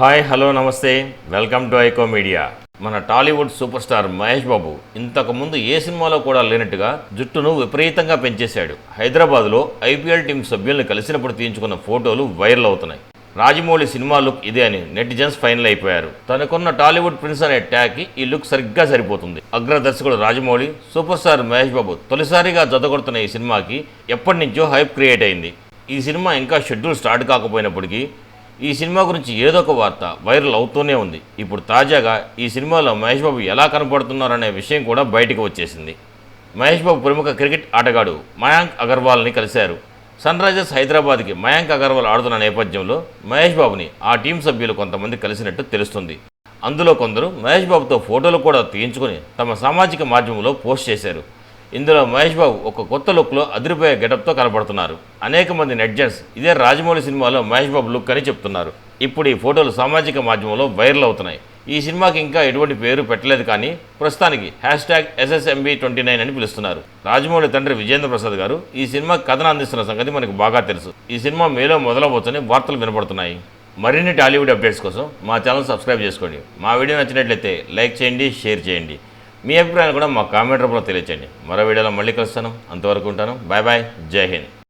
Hi hello నమస్తే. Welcome to Aiko media. మన Tollywood super star Mahesh Babu ఇంతకుముందు ఏ సినిమాలో కూడా లేనట్టుగా జుట్టును విపరీతంగా పెంచేశాడు. హైదరాబాద్లో ఐపీఎల్ టీం సభ్యుల్ని కలిసినప్పుడు తీయించుకున్న ఫోటోలు వైరల్ అవుతున్నాయి. రాజమౌళి సినిమా లుక్ ఇదే అని నెటిజన్స్ ఫైనల్ అయిపోయారు. తనకున్న టాలీవుడ్ ప్రిన్స్ అనే ట్యాగ్కి ఈ లుక్ సరిగ్గా సరిపోతుంది. అగ్ర దర్శకుడు రాజమౌళి సూపర్ స్టార్ మహేష్ బాబు తొలిసారిగా జతగొడుతున్న ఈ సినిమాకి ఎప్పటి నుంచో హైప్ క్రియేట్ అయింది. ఈ సినిమా ఇంకా షెడ్యూల్ స్టార్ట్ కాకపోయినప్పటికీ ఈ సినిమా గురించి ఏదో ఒక వార్త వైరల్ అవుతూనే ఉంది. ఇప్పుడు తాజాగా ఈ సినిమాలో మహేష్ బాబు ఎలా కనపడుతున్నారనే విషయం కూడా బయటకు వచ్చేసింది. మహేష్ బాబు ప్రముఖ క్రికెట్ ఆటగాడు మయాంక్ అగర్వాల్ని కలిశారు. సన్ రైజర్స్ హైదరాబాద్కి మయాంక్ అగర్వాల్ ఆడుతున్న నేపథ్యంలో మహేష్ బాబుని ఆ టీం సభ్యులు కొంతమంది కలిసినట్టు తెలుస్తుంది. అందులో కొందరు మహేష్ బాబుతో ఫోటోలు కూడా తీయించుకొని తమ సామాజిక మాధ్యమంలో పోస్ట్ చేశారు. ఇందులో మహేష్ బాబు ఒక కొత్త లుక్లో అదిరిపోయే గెటప్తో కనబడుతున్నారు. అనేక మంది నెట్జన్స్ ఇదే రాజమౌళి సినిమాలో మహేష్ బాబు లుక్ అని చెప్తున్నారు. ఇప్పుడు ఈ ఫోటోలు సామాజిక మాధ్యమంలో వైరల్ అవుతున్నాయి. ఈ సినిమాకి ఇంకా ఎటువంటి పేరు పెట్టలేదు కానీ ప్రస్తుతానికి hash tag SSMB twenty nine అని పిలుస్తున్నారు. రాజమౌళి తండ్రి విజేంద్ర ప్రసాద్ గారు ఈ సినిమా కథను అందిస్తున్న సంగతి మనకు బాగా తెలుసు. ఈ సినిమా మేలో మొదలవచ్చని వార్తలు వినపడుతున్నాయి మరిన్ని టాలీవుడ్ అప్డేట్స్ కోసం మా ఛానల్ సబ్స్క్రైబ్ చేసుకోండి. మా వీడియో నచ్చినట్లయితే లైక్ చేయండి షేర్ చేయండి. మీ అభిప్రాయాలు కూడా మా కామెంట్ రూపంలో తెలియచేయండి. మరో వీడియోలో మళ్ళీ కలుస్తాను. అంతవరకు ఉంటాను. Bye bye. జై హింద్.